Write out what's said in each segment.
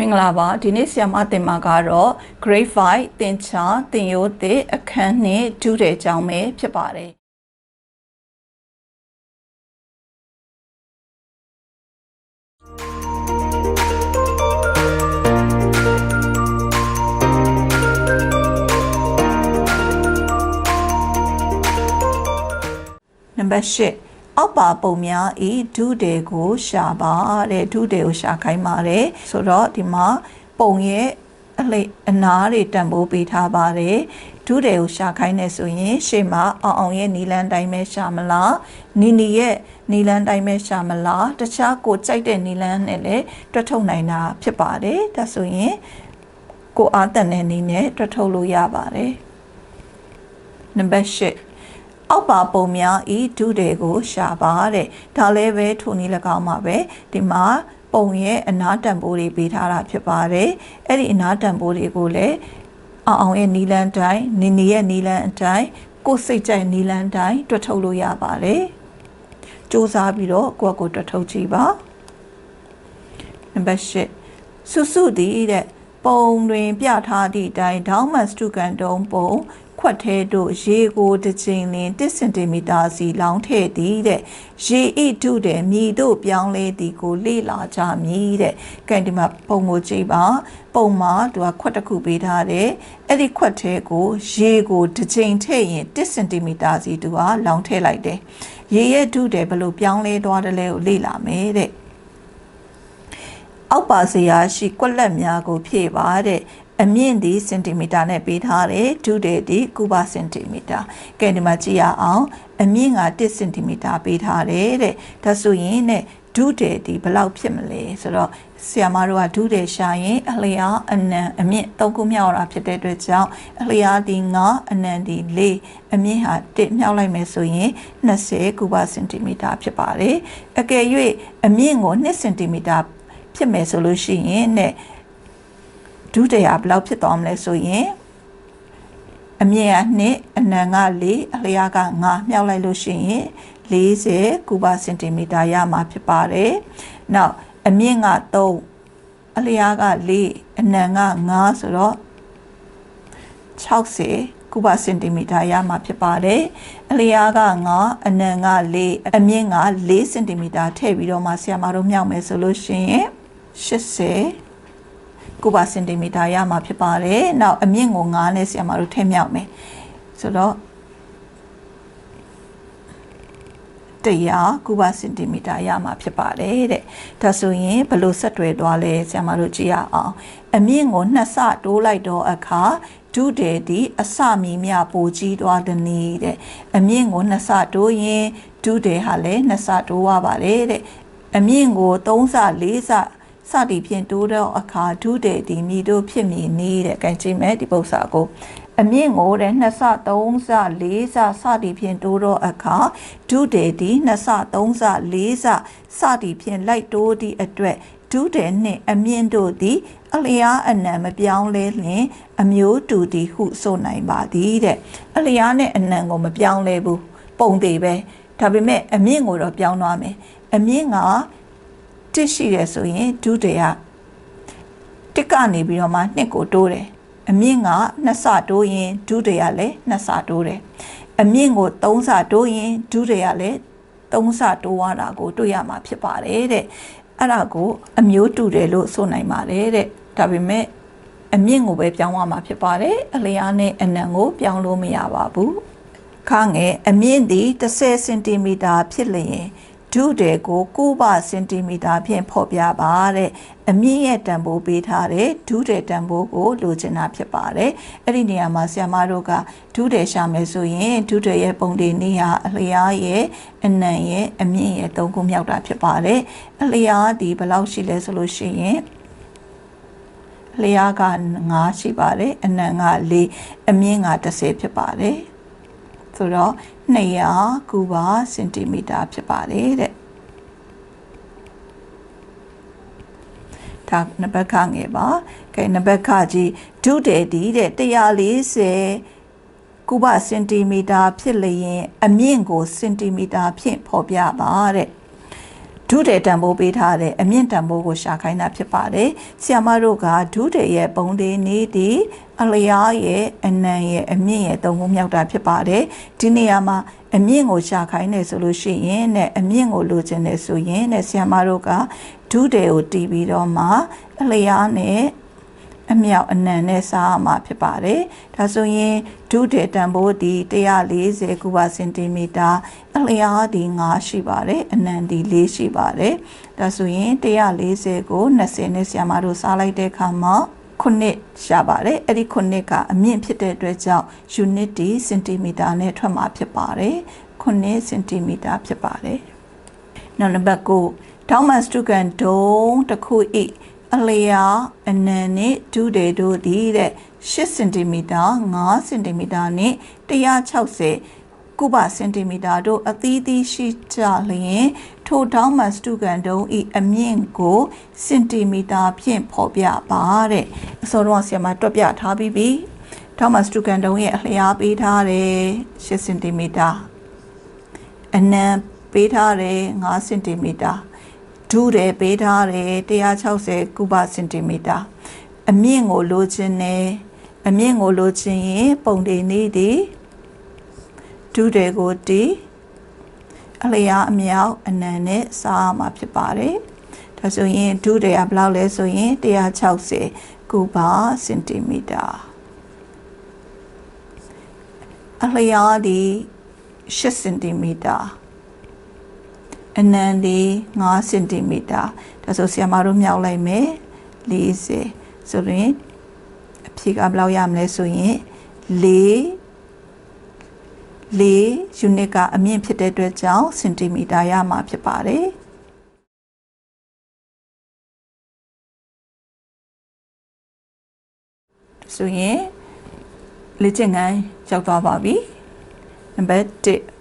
မင်္ဂလာပါဒီနေ့ဆရာမသင်မှာကတော့ grade 5သင်ချာသင်ရိုးသစ်အခန်းနှစ်ဒုတဲ့အကြောင်းပဲဖြစ်ပါတယ်နံပါတ်၈ အောက်ပါပုံများဤဒုတေကိုရှာပါတဲ့ဒုတေကိုရှာခိုင်းပါတယ်ဆိုတော့ဒီမှာပုံရဲ့အလိအနာတွေတန်ဖိုးပေးထားပါတယ်ဒုတေကိုရှာခိုင်းနေဆိုရင်ရှေ့မှာအောင်အောင်ရဲ့နီလန်းတိုင်းပဲရှာမလားနီနီရဲ့နီလန်းတိုင်းပဲရှာမလားတခြားကိုကြိုက်တဲ့နီလန်းနဲ့လည်းတွက်ထုတ်နိုင်တာဖြစ်ပါတယ်ဒါဆိုရင်ကိုအားတန်တဲ့နီနဲ့တွက်ထုတ်လို့ရပါတယ်နံပါတ်၈ အောက်ပါပုံများဤဒုတွေကိုရှာပါတဲ့ဒါလည်းပဲထိုနည်း၎င်းမှာပဲဒီမှာပုံရဲ့အနာတန်ဖိုးတွေပေးထားတာဖြစ်ပါတယ်အဲ့ဒီအနာတန်ဖိုးတွေကိုလည်းအောင်အောင်ရဲ့နီလန်တိုင်းနီနီရဲ့နီလန်အတိုင်းကိုယ်စိတ်ကြိုက်နီလန်တိုင်းတွတ်ထုတ်လို့ရပါတယ်စူးစမ်းပြီးတော့ကိုယ့်ကိုယ်တွတ်ထုတ်ကြည့်ပါနံပါတ်၈စုစုတည်တဲ့ပုံတွင်ပြထားသည့်အတိုင်းဒေါင်းမတ်စတုကန်တုံးပုံ ခွက်သေးတို့ရေကိုတစ်ချိန်လင်1စင်တီမီတာစီလောင်းထည့်သည်တဲ့ရေဣတုတဲ့မြည်တို့ပြောင်းလဲသည်ကိုလေ့လာကြမည်တဲ့ကဲဒီမှာပုံကိုကြည့်ပါပုံမှာသူကခွက်တစ်ခုပေးထားတယ်အဲ့ဒီခွက်သေးကိုရေကိုတစ်ချိန်ထည့်ရင်1စင်တီမီတာစီသူကလောင်းထည့်လိုက်တယ်ရေရဲ့တုတဲ့ဘလို့ပြောင်းလဲသွားတယ်လဲကိုလေ့လာမယ်တဲ့အောက်ပါစရာရှိကွက်လက်များကိုဖြည့်ပါတဲ့ အမြင့်သည်စင်တီမီတာနဲ့ပေးထားတယ်ဒုတဲ့ဒီကုဘစင်တီမီတာကဲဒီမှာကြည့်ရအောင်အမြင့်က1စင်တီမီတာပေးထားတယ်တဲ့ဒါဆိုရင်နဲ့ဒုတဲ့ဒီဘယ်လောက်ဖြစ်မလဲဆိုတော့ဆီယာမတို့ကဒုတဲ့ရှာရင်အလျားအနံအမြင့်၃ခုမြောက်တာဖြစ်တဲ့အတွက်ကြောင့်အလျားဒီ9အနံဒီ4အမြင့်ဟာ1မြောက်လိုက်မယ်ဆိုရင်20ကုဘစင်တီမီတာဖြစ်ပါတယ်အကယ်၍အမြင့်ကို2စင်တီမီတာဖြစ်မယ်ဆိုလို့ရှိရင်နဲ့ ဒုတိယဘယ်လောက်ဖြစ်သွားမလဲဆိုရင်အမြင့်က2အနံက4အလျားက5မြောက်လိုက်လို့ရှိရင်40ကုဘစင်တီမီတာရမှာဖြစ်ပါတယ်။နောက်အမြင့်က3အလျားက4အနံက5ဆိုတော့60ကုဘစင်တီမီတာရမှာဖြစ်ပါတယ်။အလျားက9အနံက4အမြင့်က4စင်တီမီတာထည့်ပြီးတော့မှဆရာမတို့မြောက်မယ်ဆိုလို့ရှိရင်80 ကုပါစင်တီမီတာရမှာဖြစ်ပါတယ်။နောက်အမြင့်ကို9နဲ့ဆရာမတို့ထည့်မြောက်မယ်။ဆိုတော့100ကုပါစင်တီမီတာရမှာဖြစ်ပါတယ်တဲ့။ဒါဆိုရင်ဘယ်လိုဆက်တွယ်သွားလဲဆရာမတို့ကြည့်ရအောင်။အမြင့်ကိုနှစ်ဆတိုးလိုက်တော့အခါဒုတေဒီအစမီမြပိုကြီးသွားတဲ့နေ့တဲ့အမြင့်ကိုနှစ်ဆတိုးရင်ဒုတေဟာလည်းနှစ်ဆတိုးရပါတယ်တဲ့အမြင့်ကို3ဆ4ဆ စသည်ဖြင့်တိုးတော့အခါဒုတဲ့ဒီမိတို့ဖြစ်မည်နေတဲ့ကံကြည့်မယ်ဒီပု္ပ္ပာကိုအမြင့်ကိုတဲ့2ဆ3ဆ4ဆစသည်ဖြင့်တိုးတော့အခါဒုတဲ့ဒီ2ဆ3ဆ4ဆစသည်ဖြင့်လိုက်တိုးသည့်အတွက်ဒုတဲ့နှင့်အမြင့်တို့သည် အလျားအနံမပြောင်းလဲလျင်အမျိုးတူသည်ဟုဆိုနိုင်ပါသည်တဲ့အလျားနဲ့အနံကိုမပြောင်းလဲဘူးပုံသေးပဲဒါပေမဲ့အမြင့်ကိုတော့ပြောင်းသွားမယ်အမြင့်က တစ်ရှိတယ်ဆိုရင်ဒုတိယတစ်ကနေပြီးတော့မှနှစ်ကိုတိုးတယ်အမြင့်ကနှစ်ဆတိုးရင်ဒုတိယလည်းနှစ်ဆတိုးတယ်အမြင့်ကိုသုံးဆတိုးရင်ဒုတိယလည်းသုံးဆတိုးရတာကိုတွေ့ရမှာဖြစ်ပါတယ်တဲ့အဲ့ဒါကိုအမျိုးတူတယ်လို့ဆိုနိုင်ပါတယ်တဲ့ဒါပေမဲ့အမြင့်ကိုပဲပြောင်းရမှာဖြစ်ပါတယ်အလျားနဲ့အနံကိုပြောင်းလို့မရပါဘူးခါငယ်အမြင့်သည်30စင်တီမီတာဖြစ်လျင် ဒုတဲ့ကို9ပါစင်တီမီတာဖြင့်ဖော်ပြပါတဲ့အမြင့်ရဲ့တန်ဖိုးပေးထားတဲ့ဒုတဲ့တန်ဖိုးကိုလိုချင်တာဖြစ်ပါတယ်အဲ့ဒီနေရာမှာဆရာမတို့ကဒုတဲ့ရှာမယ်ဆိုရင်ဒုတဲ့ရဲ့ပုံတွေနေဟာအလျားရဲ့အနံရဲ့အမြင့်ရဲ့သုံးခုမြောက်တာဖြစ်ပါတယ်အလျားဒီဘယ်လောက်ရှိလဲဆိုလို့ရှိရင်လျားက9ရှိပါတယ်အနံက4အမြင့်က30ဖြစ်ပါတယ် ဆိုတော့200ကုပါစင်တီမီတာဖြစ်ပါတယ်တဲ့ဒါနံပါတ်ခငယ်ပါကဲနံပါတ်ခကြီးဒုတေတီတဲ့140ကုဘစင်တီမီတာဖြစ်လျင် အမြင့်ကိုစင်တီမီတာဖြင့်ဖော်ပြပါတဲ့ ဒဒုတဲ့တန်ဖိုးပေးထားတဲ့အမြင့်တန်ဖိုးကိုရှာခိုင်းတာဖြစ်ပါတယ်။ဆီယမတို့ကဒုတဲ့ရဲ့ပုံသေးနေသည့်အလျားရဲ့အနံရဲ့အမြင့်ရဲ့သုံးခုမြောက်တာဖြစ်ပါတယ်။ဒီနေရာမှာအမြင့်ကိုရှာခိုင်းနေဆိုလို့ရှိရင်နဲ့အမြင့်ကိုလိုချင်နေဆိုရင်နဲ့ဆီယမတို့ကဒုတဲ့ကိုတီးပြီးတော့မှအလျားနဲ့ အမြောက်အနံနဲ့စားရမှာဖြစ်ပါတယ်။ဒါဆိုရင်ဒုတေတန်ဖိုးဒီ140ကုဗစင်တီမီတာအလျားဒီ9ရှိပါတယ်။အနံဒီ4ရှိပါတယ်။ဒါဆိုရင်140ကို20နဲ့ဆရာမတို့စားလိုက်တဲ့အခါမှာခုနှစ်ရှာပါတယ်အဲ့ဒီခုနှစ်ကအမြင့်ဖြစ်တဲ့အတွက်ကြောင့် unit ဒီစင်တီမီတာနဲ့ထွက်မှာဖြစ်ပါတယ်ခုနှစ်စင်တီမီတာဖြစ်ပါတယ်နောက်နံပါတ်9ထောင်းမတ်စတုကန်ဒုံတစ်ခုဤ အလျာအနံနဲ့ဒုဒေတို့ဒီတဲ့8စင်တီမီတာ9စင်တီမီတာနဲ့160ကုဗစင်တီမီတာတို့အသီးသီးရှိကြလျင်ထိုထောင်းမှစတုကန်တုံးဤအမြင့်ကိုစင်တီမီတာဖြင့်ဖော်ပြပါတဲ့အစောတော့ဆရာမတွက်ပြထားပြီးပြီထောင်းမှစတုကန်တုံးရဲ့အလျားပေးထားတယ်8စင်တီမီတာအနံပေးထားတယ်9စင်တီမီတာ ဒုတယ်ပေးထားတယ်160ကုဗစင်တီမီတာအမြင့်ကိုလိုချင်တယ်အမြင့်ကိုလိုချင်ရင်ပုံတွေနေသည်ဒုတယ်ကိုတီးအလျားအမြောက်အနံနဲ့စားရမှာဖြစ်ပါတယ်။ဒါဆိုရင်ဒုတယ်ကဘယ်လောက်လဲဆိုရင်160ကုပါစင်တီမီတာအလျားဒီ8စင်တီမီတာ အနံဒီ9စင်တီမီတာဒါဆိုဆရာမတို့မြောက်လိုက်မယ်40ဆိုရင်အဖြေကဘယ်လောက်ရမလဲဆိုရင်4 4 unit ကအမြင့်ဖြစ်တဲ့အတွက်ကြောင့်စင်တီမီတာရမှာဖြစ်ပါတယ်ဆိုရင်လေ့ကျင့်ခန်းရောက်သွားပါပြီနံပါတ်1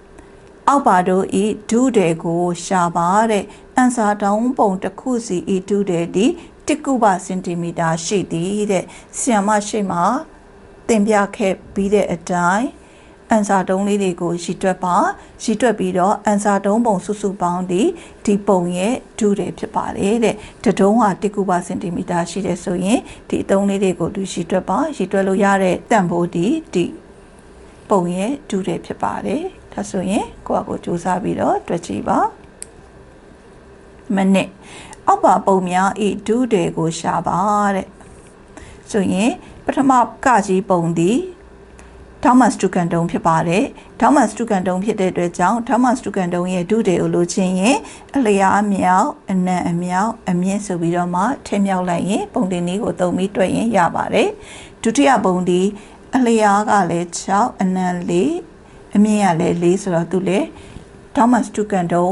အောက်ပါတို့ဤဒုတဲ့ကိုရှာပါတဲ့အန်စာတောင်းပုံတစ်ခုစီဤဒုတဲ့ဒီတစ်ကုပါစင်တီမီတာရှိသည်တဲ့ဆီယမရှိမှာတင်ပြခဲ့ပြီးတဲ့အတိုင်းအန်စာတုံးလေးတွေကိုရည်တွက်ပါရည်တွက်ပြီးတော့အန်စာတုံးပုံစုစုပေါင်းဒီဒီပုံရဲ့ဒုတယ်ဖြစ်ပါတယ်တဲ့တတုံးဟာ1ကုပါစင်တီမီတာရှိတယ်ဆိုရင်ဒီအတုံးလေးတွေကိုသူရည်တွက်ပါရည်တွက်လို့ရတဲ့တန်ဖိုးဒီဒီပုံရဲ့ဒုတယ်ဖြစ်ပါတယ် ဒါဆိုရင်ကိုယ့်အကိုစူးစမ်းပြီးတော့တွက်ကြည့်ပါမနစ်အောက်ပါပုံများဤဒုတယ်ကိုရှာပါတဲ့ဆိုရင်ပထမကကြီးပုံဒီထောမတ်စတူကန်တုံဖြစ်ပါတယ်ထောမတ်စတူကန်တုံဖြစ်တဲ့အတွက်ကြောင့်ထောမတ်စတူကန်တုံရဲ့ဒုတေကိုလိုချင်ရင်အလျားအမြောက်အနံအမြောက်အမြင့်ဆိုပြီးတော့မှထင်းမြောက်လိုက်ရင်ပုံတင်နည်းကိုသုံးပြီးတွက်ရင်ရပါတယ်ဒုတိယပုံဒီအလျားကလည်း6အနံ4 အမြင့်ကလည်း4ဆိုတော့သူလေထောမတ်စတူကန်တုံ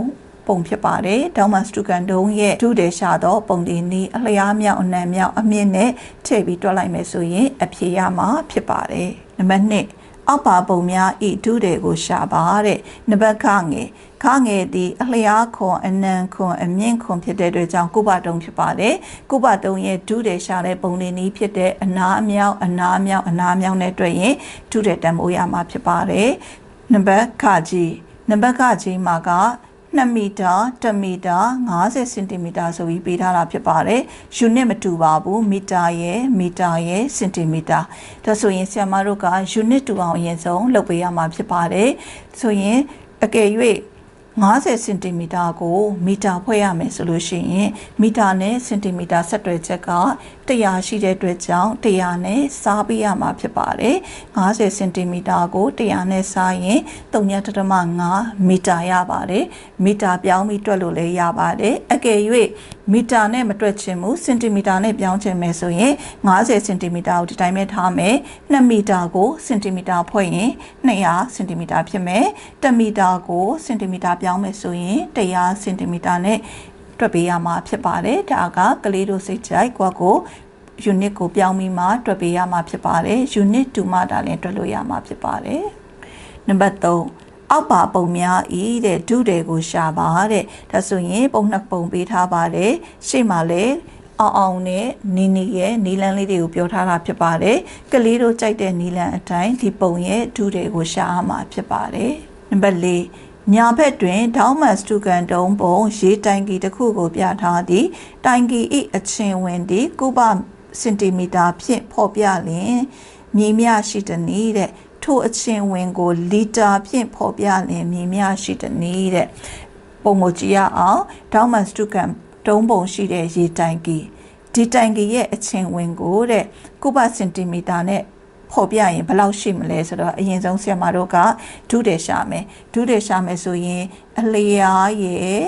ပုံဖြစ်ပါတယ်။ဒေါမတ်စတူကန်တုံးရဲ့ဒုဒေရှာတော့ပုံဒီနီးအလျားမြောက်အနံမြောက်အမြင့်နဲ့ထည့်ပြီးတွက်လိုက်မယ်ဆိုရင်အဖြေရမှာဖြစ်ပါတယ်။နံပါတ်2အောက်ပါပုံများဤဒုတွေကိုရှာပါတဲ့နံပါတ်ခငယ်ခငယ်သည်အလျားခွန်အနံခွန်အမြင့်ခွန်ဖြစ်တဲ့အတွက်ကြောင့်ကုပတုံဖြစ်ပါတယ်ကုပတုံရဲ့ဒုတွေရှာတဲ့ပုံလေးနည်းဖြစ်တဲ့အနာအမြောက်အနာအမြောက်အနာအမြောက်နဲ့တွေ့ရင်ဒုတွေတန်ဖိုးရမှာဖြစ်ပါတယ် နံပါတ်ခကြီးနံပါတ်ခကြီးမှာက2မီတာ1မီတာ50စင်တီမီတာဆိုပြီးပေးထားတာဖြစ်ပါတယ်။ unit မတူပါဘူးမီတာရဲ့မီတာရဲ့စင်တီမီတာဒါဆိုရင်ဆရာမတို့က unit တူအောင်အရင်ဆုံးလုပ်ပေးရမှာဖြစ်ပါတယ်။ဆိုရင်အကယ်၍50စင်တီမီတာကိုမီတာဖွဲ့ရမယ်ဆိုလို့ရှိရင်မီတာနဲ့စင်တီမီတာဆက်တွဲချက်က 100ရှိတဲ့အတွက်ကြောင့်100နဲ့စားပေးရမှာဖြစ်ပါတယ်50စင်တီမီတာကို100နဲ့စားရင်3.5မီတာရပါတယ်မီတာပြောင်းပြီးတွက်လို့လည်းရပါတယ်အကယ်၍မီတာနဲ့မတွက်ချင်ဘူးစင်တီမီတာနဲ့ပြောင်းချင်မယ်ဆိုရင်50စင်တီမီတာကိုဒီတိုင်းပဲထားမယ်2မီတာကိုစင်တီမီတာဖွဲ့ရင်200စင်တီမီတာဖြစ်မယ်1မီတာကိုစင်တီမီတာပြောင်းမယ်ဆိုရင်100စင်တီမီတာနဲ့ တွက်ပေးရမှာဖြစ်ပါတယ်ဒါကကလေးတို့စိတ်ကြိုက်ကွာကို unit ကိုပြောင်းပြီးမှတွက်ပေးရမှာဖြစ်ပါတယ် unit 2မှဒါလည်းတွက်လို့ရမှာဖြစ်ပါတယ်နံပါတ်3အောက်ပါပုံများဤတဲ့ဒုတွေကိုရှာပါတဲ့ဒါဆိုရင်ပုံနှစ်ပုံပေးထားပါတယ်ရှေ့မှာလည်းအောင်အောင်နဲ့နီနီရဲ့နီလန်းလေးတွေကိုပြောထားတာဖြစ်ပါတယ်ကလေးတို့ကြိုက်တဲ့နီလန်းအတိုင်းဒီပုံရဲ့ဒုတွေကိုရှာရမှာဖြစ်ပါတယ်နံပါတ်4 ညာဘက်တွင်ဒေါမတ်စတူကန်တုံးပုံရေတိုင်ကီတစ်ခုကိုပြထားသည်တိုင်ကီ၏အချင်းဝင်သည်ကုဘစင်တီမီတာဖြင့်ဖော်ပြလျင်မြေမြရှိသည်နည်းတဲ့ထိုအချင်းဝင်ကိုလီတာဖြင့်ဖော်ပြလျင်မြေမြရှိသည်နည်းတဲ့ပုံမကြည့်ရအောင်ဒေါမတ်စတူကန်တုံးပုံရှိတဲ့ရေတိုင်ကီဒီတိုင်ကီရဲ့အချင်းဝင်ကိုတဲ့ကုဘစင်တီမီတာနဲ့ ဖော်ပြရင်ဘယ်လောက်ရှိမလဲဆိုတော့အရင်ဆုံးဆရာမတို့ကဒုတယ်ရှာမယ်ဒုတယ်ရှာမယ်ဆိုရင်အလျားရဲ့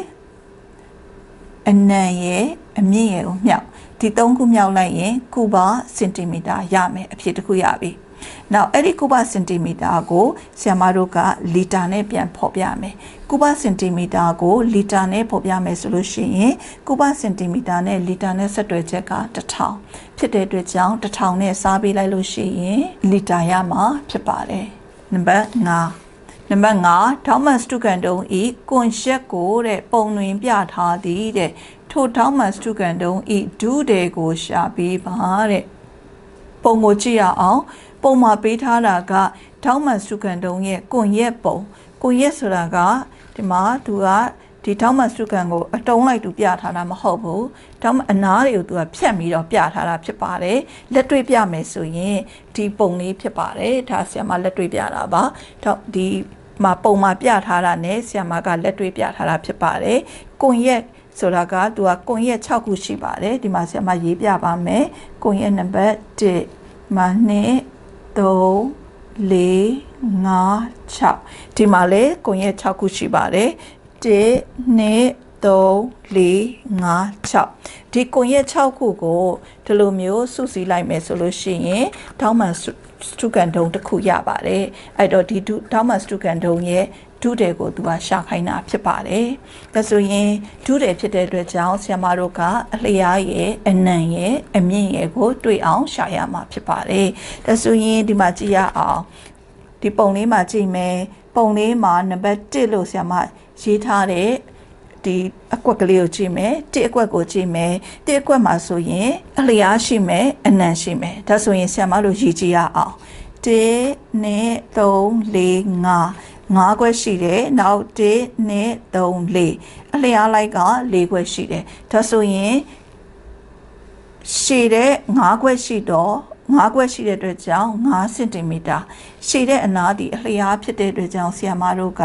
အနံရဲ့အမြင့်ရဲ့ကိုမြောက်ဒီသုံးခုမြောက်လိုက်ရင်ကုဘစင်တီမီတာရမယ်အဖြစ်တစ်ခုရပြီ။ နောက်အဲ့ဒီကုဘစင်တီမီတာကိုဆရာမတို့ကလီတာနဲ့ပြန်ဖော်ပြမယ်။ကုဘစင်တီမီတာကိုလီတာနဲ့ဖော်ပြမယ်ဆိုလို့ရှိရင်ကုဘစင်တီမီတာနဲ့လီတာနဲ့ဆက်တွဲချက်က1000ဖြစ်တဲ့အတွက်ကြောင့်1000နဲ့စားပေးလိုက်လို့ရှိရင်လီတာရမှာဖြစ်ပါတယ်။နံပါတ်5နံပါတ်5ဒေါမတ်စတုကန်တုံးဤကွန်ရှက်ကိုတဲ့ပုံတွင်ပြထားသည်တဲ့ထိုဒေါမတ်စတုကန်တုံးဤဒူးတဲ့ကိုရှာပေးပါတဲ့ပုံကိုကြည့်ရအောင် ပုံမှာပေးထားတာကဒေါမတ်စတုကန်တုံးရဲ့ကွန်ရက်ပုံကွန်ရက်ဆိုတာကဒီမှာသူကဒီဒေါမတ်စတုကန်ကိုအတုံးလိုက်သူပြထားတာမဟုတ်ဘူးဒေါမအနားတွေကိုသူကဖြတ်ပြီးတော့ပြထားတာဖြစ်ပါတယ်လက်တွေ့ပြမယ်ဆိုရင်ဒီပုံလေးဖြစ်ပါတယ်ဒါဆရာမလက်တွေ့ပြတာပါတော့ဒီမှာပုံမှာပြထားတာနဲ့ဆီယမကလက်တွေ့ပြထားတာဖြစ်ပါတယ်။ကွန်ရက်ဆိုတာကသူကကွန်ရက်6ခုရှိပါတယ်ဒီမှာဆီယမရေးပြပါမယ်။ကွန်ရက်နံပါတ်1မှာ2 3 4 5 6ဒီမှာလေကွန်ရက်6ခုရှိပါတယ်1 2 3 4 5 6ဒီကွန်ရက်6ခုကိုဒီလိုမျိုးစုစည်းလိုက်မယ်ဆိုလို့ရှိရင်ထောင်းမှန်စတူကန်တုံတစ်ခုရပါတယ်အဲ့တော့ဒီထောင်းမှန်စတူကန်တုံရဲ့ ဒုတယ်ကိုသူကရှာခိုင်းတာဖြစ်ပါတယ်ဒါဆိုရင်ဒုတယ်ဖြစ်တဲ့အတွက်ကြောင့်ဆရာမတို့ကအလျားရဲ့အနံ့ရဲ့အမြင့်ရဲ့ကိုတွေ့အောင်ရှာရမှာဖြစ်ပါတယ်ဒါဆိုရင်ဒီမှာကြည့်ရအောင်ဒီပုံလေးမှာကြည့်မယ်ပုံလေးမှာနံပါတ်1လို့ဆရာမရေးထားတဲ့ဒီအကွက်ကလေးကိုကြည့်မယ်တစ်အကွက်ကိုကြည့်မယ်တစ်အကွက်မှာဆိုရင်အလျားရှိမယ်အနံ့ရှိမယ်ဒါဆိုရင်ဆရာမတို့ရေးကြည့်ရအောင်1 2 3 4 5 ငါးခွက်ရှိတယ်နောက်1 2 3 4အလျားလိုက်က၄ခွက်ရှိတယ်ဒါဆိုရင်ရှည်တဲ့ငါးခွက်ရှိတော့9ခွက်ရှိတဲ့အတွက်ကြောင့်9စင်တီမီတာရှည်တဲ့အနားဒီအလျားဖြစ်တဲ့အတွက်ကြောင့်ဆီယမတို့က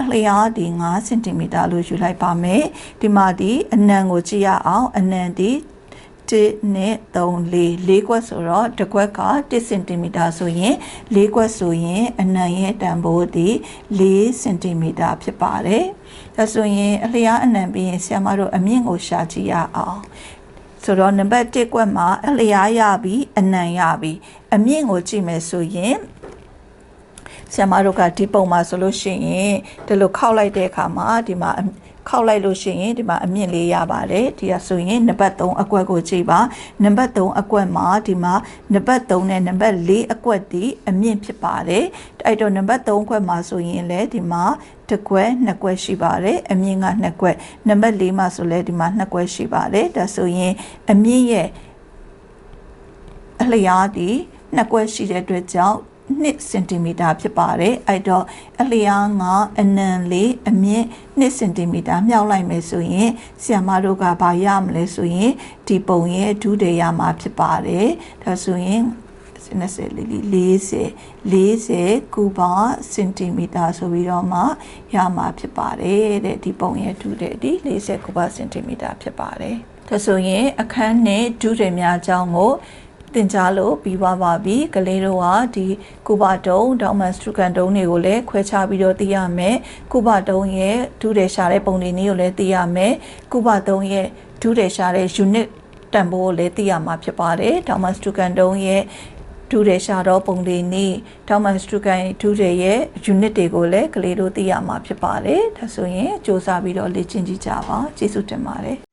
အလျားဒီ9စင်တီမီတာလို့ယူလိုက်ပါမယ်ဒီမှာဒီအနံကိုကြည့်ရအောင်အနံဒီ 1နဲ့3 4 4ခွက်ဆိုတော့တစ်ခွက်က1စင်တီမီတာဆိုရင်4ခွက်ဆိုရင်အနံရဲ့တန်ဖိုးဒီ4စင်တီမီတာဖြစ်ပါတယ်ဒါဆိုရင်အလျားအနံပြီးရင်ဆီယမတို့အမြင့်ကိုရှာကြည့်ရအောင်ဆိုတော့နံပါတ်1ကွက်မှာအလျားရပြီးအနံရပြီးအမြင့်ကိုကြည့်မယ်ဆိုရင်ဆရာမတို့ကဒီပုံမှာဆိုလို့ရှိရင်ဒီလိုခောက်လိုက်တဲ့အခါမှာဒီမှာ ခောက်လိုက်လို့ရှိရင်ဒီမှာအမြင့်လေးရပါတယ်ဒီကဆိုရင်နံပါတ်3အကွက်ကိုကြည့်ပါနံပါတ်3အကွက်မှာဒီမှာနံပါတ်3နဲ့နံပါတ်4အကွက်ဒီအမြင့်ဖြစ်ပါတယ်အဲ့တော့နံပါတ်3အကွက်မှာဆိုရင်လည်းဒီမှာတစ်ကွက်နှစ်ကွက်ရှိပါတယ်အမြင့်ကနှစ်ကွက်နံပါတ်4မှာဆိုလဲဒီမှာနှစ်ကွက်ရှိပါတယ်ဒါဆိုရင်အမြင့်ရဲ့အလျားဒီနှစ်ကွက်ရှိတဲ့အတွက်ကြောင့် 2စင်တီမီတာဖြစ်ပါတယ်အဲ့တော့အလျားကအနံလေးအမြင့်2စင်တီမီတာမြောက်လိုက်မယ်ဆိုရင်ဆီယမတို့ကဘာရမလဲဆိုရင်ဒီပုံရဲ့ဒုတိယမှာဖြစ်ပါတယ်ဒါဆိုရင်20လီ40 40ကူပါစင်တီမီတာဆိုပြီးတော့မှရမှာဖြစ်ပါတယ်တဲ့ဒီပုံရဲ့ဒုတဲ့ဒီ40ကူပါစင်တီမီတာဖြစ်ပါတယ်ဒါဆိုရင်အခန်းနဲ့ဒုတွေများအကြောင်းကို တင်ကြားလို့ပြီးသွားပါပြီကလေးတို့ကဒီကုဘတုံဒေါမန်စထရကန်တုံတွေကိုလည်းခွဲခြားပြီးတော့သိရမယ်ကုဘတုံရဲ့ဒုတယ်ရှာတဲ့ပုံတွေနည်းကိုလည်းသိရမယ်ကုဘတုံရဲ့ဒုတယ်ရှာတဲ့ unit တန်ဖိုးကိုလည်းသိရမှာဖြစ်ပါတယ်ဒေါမန်စထရကန်တုံရဲ့ဒုတယ်ရှာတော့ပုံတွေနည်းဒေါမန်စထရကန်ဒုတယ်ရဲ့ unit တွေကိုလည်းကလေးတို့သိရမှာဖြစ်ပါတယ်ဒါဆိုရင်စ조사ပြီးတော့လေ့ကျင့်ကြည့်ကြပါကျေးဇူးတင်ပါတယ်